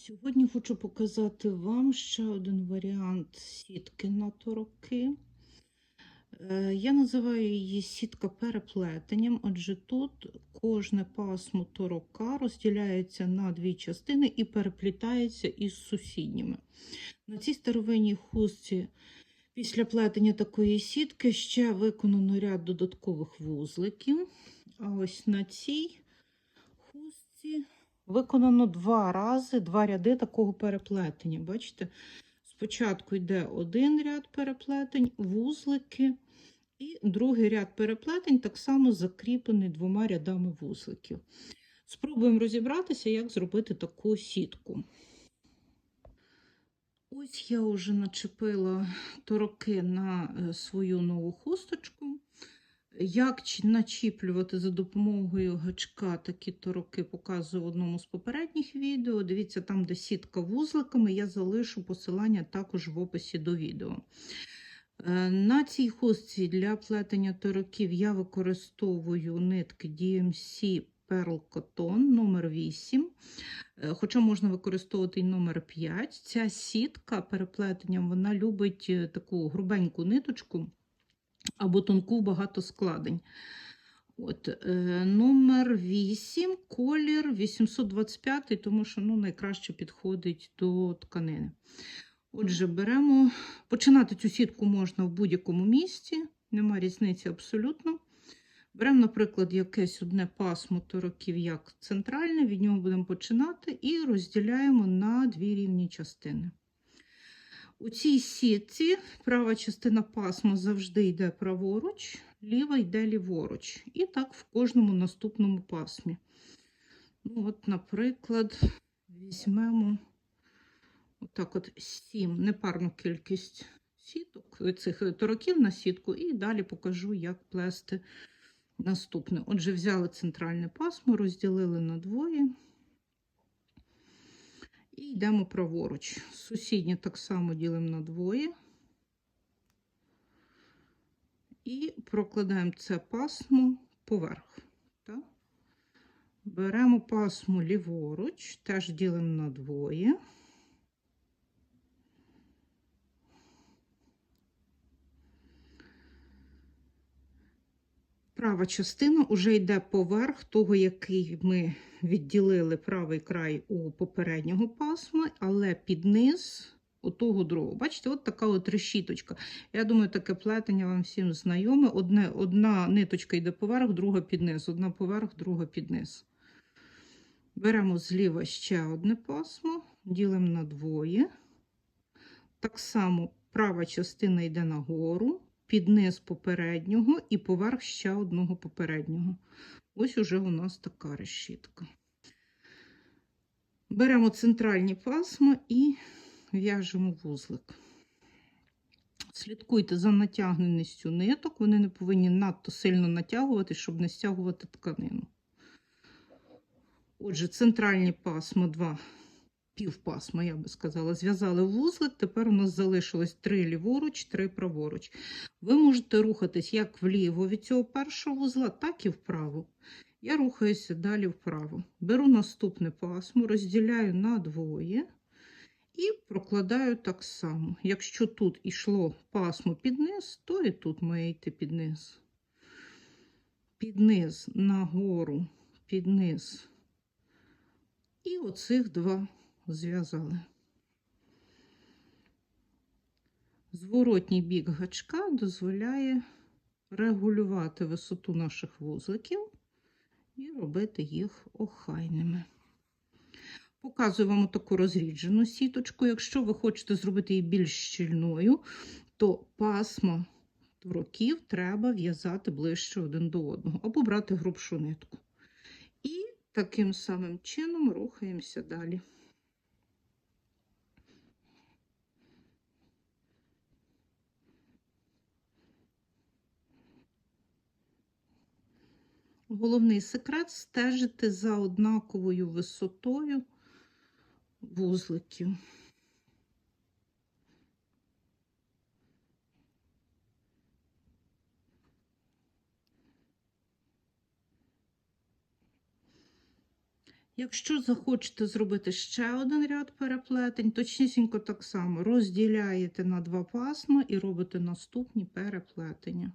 Сьогодні хочу показати вам ще один варіант сітки на тороки. Е, Я називаю її сітка переплетенням, адже тут кожне пасмо торока розділяється на дві частини і переплітається із сусідніми. На цій старовинній хустці після плетення такої сітки ще виконано ряд додаткових вузликів. А ось на цій хустці виконано два рази, два ряди такого переплетення. Бачите? Спочатку йде один ряд переплетень, вузлики, і другий ряд переплетень так само закріплений двома рядами вузликів. Спробуємо розібратися, як зробити таку сітку. Ось я вже начепила тороки на е, свою нову хусточку. Як начіплювати за допомогою гачка такі тороки показую в одному з попередніх відео. Дивіться, там, де сітка вузликами, я залишу посилання також в описі до відео. Е, На цій хустці для плетення тороків я використовую нитки DMC Pearl Cotton номер 8 Е, Хоча можна використовувати і номер 5. Ця сітка переплетенням вона любить е, таку грубеньку ниточку або тонку багато складень. От, е, номер 8, колір 825, тому що ну, найкраще підходить до тканини. Отже, беремо. Починати цю сітку можна в будь-якому місці, нема різниці абсолютно. Беремо, наприклад, якесь одне пасмо тороків, як центральне, від нього будемо починати і розділяємо на дві рівні частини. У цій сітці права частина пасма завжди йде праворуч, ліва йде ліворуч. І так в кожному наступному пасмі. Ну, от, Наприклад, візьмемо отак от 7 непарну кількість сіток, цих тороків на сітку, і далі покажу, як плести наступне. Отже, взяли центральне пасмо, розділили на двоє. І йдемо праворуч. Сусіднє так само ділимо на двоє. І прокладаємо це пасмо поверх. Так? Беремо пасмо ліворуч, теж ділимо на двоє. Права частина вже йде поверх того, який ми відділили правий край у попереднього пасма, але під низ того другого. Бачите, от така от решіточка. Я думаю, таке плетення вам всім знайоме. Одне, одна ниточка йде поверх, друга під низ. Одна поверх, друга під низ. Беремо зліва ще одне пасмо, ділимо на двоє. Так само права частина йде нагору під низ попереднього і поверх ще одного попереднього. Ось уже у нас така решітка. Беремо центральні пасма і в'яжемо вузлик. Слідкуйте за натягненістю ниток, вони не повинні надто сильно натягувати, щоб не стягувати тканину. Отже, центральні пасма, два півпасма, я би сказала, зв'язали вузлик. Тепер у нас залишилось три ліворуч, три праворуч. Ви можете рухатись як вліво від цього першого вузла, так і вправо. Я рухаюся далі вправо. Беру наступне пасмо, розділяю на двоє і прокладаю так само. Якщо тут йшло пасмо під низ, то і тут має йти під низ. Під низ нагору, під низ. І оцих два зв'язали. Зворотній бік гачка дозволяє регулювати висоту наших вузликів і робити їх охайними. Показую вам таку розріджену сіточку. Якщо ви хочете зробити її більш щільною, то пасма років треба в'язати ближче один до одного, або брати грубшу нитку. І таким самим чином рухаємося далі. Головний секрет стежити за однаковою висотою вузликів. Якщо захочете зробити ще один ряд переплетень, точнісінько так само розділяєте на два пасма і робите наступні переплетення.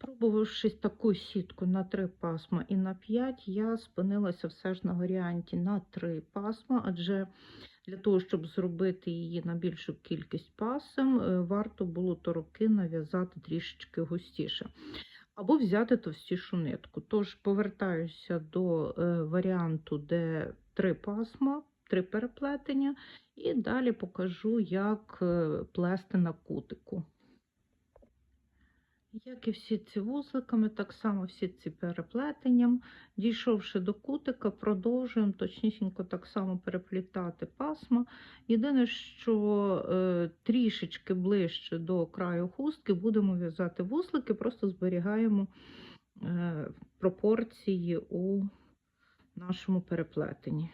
Спробувавши таку сітку на 3 пасма і на 5, я спинилася все ж на варіанті на 3 пасма, адже для того, щоб зробити її на більшу кількість пасем, е, варто було тороки нав'язати трішечки густіше. Або взяти товстішу нитку. Тож повертаюся до е, варіанту, де 3 пасма, 3 переплетення, і далі покажу, як е, плести на кутику. Як і всі ці вузликами, так само всі ці переплетенням. Дійшовши до кутика, продовжуємо точнісінько так само переплітати пасма. Єдине, що е, трішечки ближче до краю хустки будемо в'язати вузлики, просто зберігаємо е, пропорції у нашому переплетенні.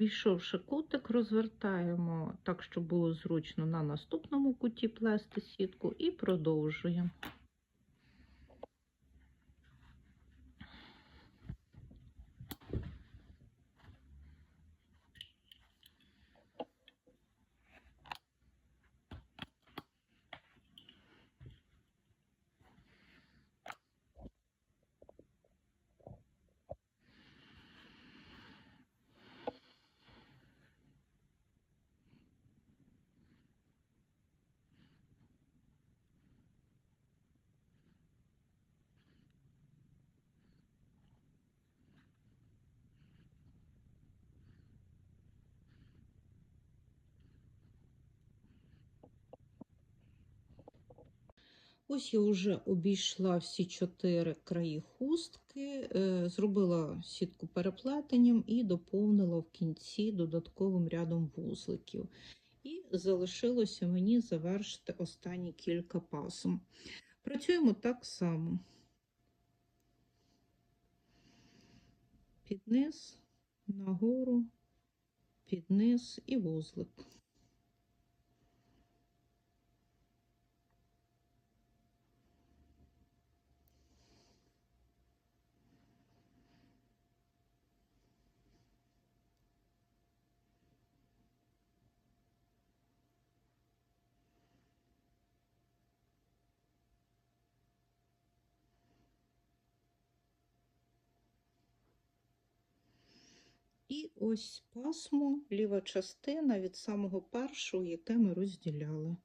Обійшовши кутик, розвертаємо так, щоб було зручно на наступному куті плести сітку і продовжуємо. Ось я вже обійшла всі чотири краї хустки, е, зробила сітку переплетенням і доповнила в кінці додатковим рядом вузликів. І залишилося мені завершити останні кілька пасом. Працюємо так само. Під низ, нагору, під низ і вузлик. І ось пасмо, ліва частина від самого першого, яке ми розділяли.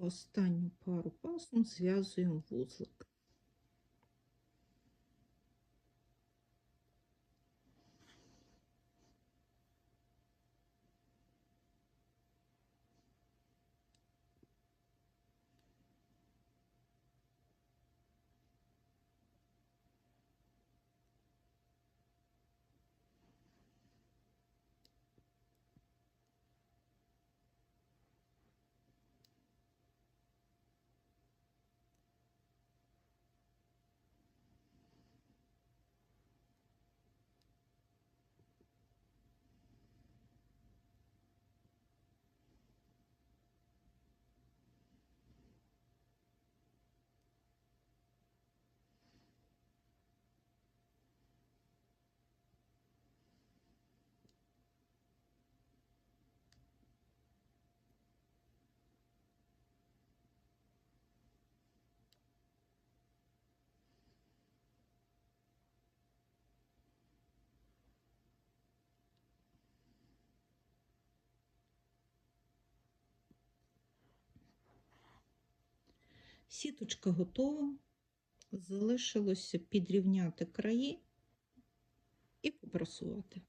Останню пару пасом зв'язуємо вузлик. Сіточка готова. Залишилося підрівняти краї і попрасувати.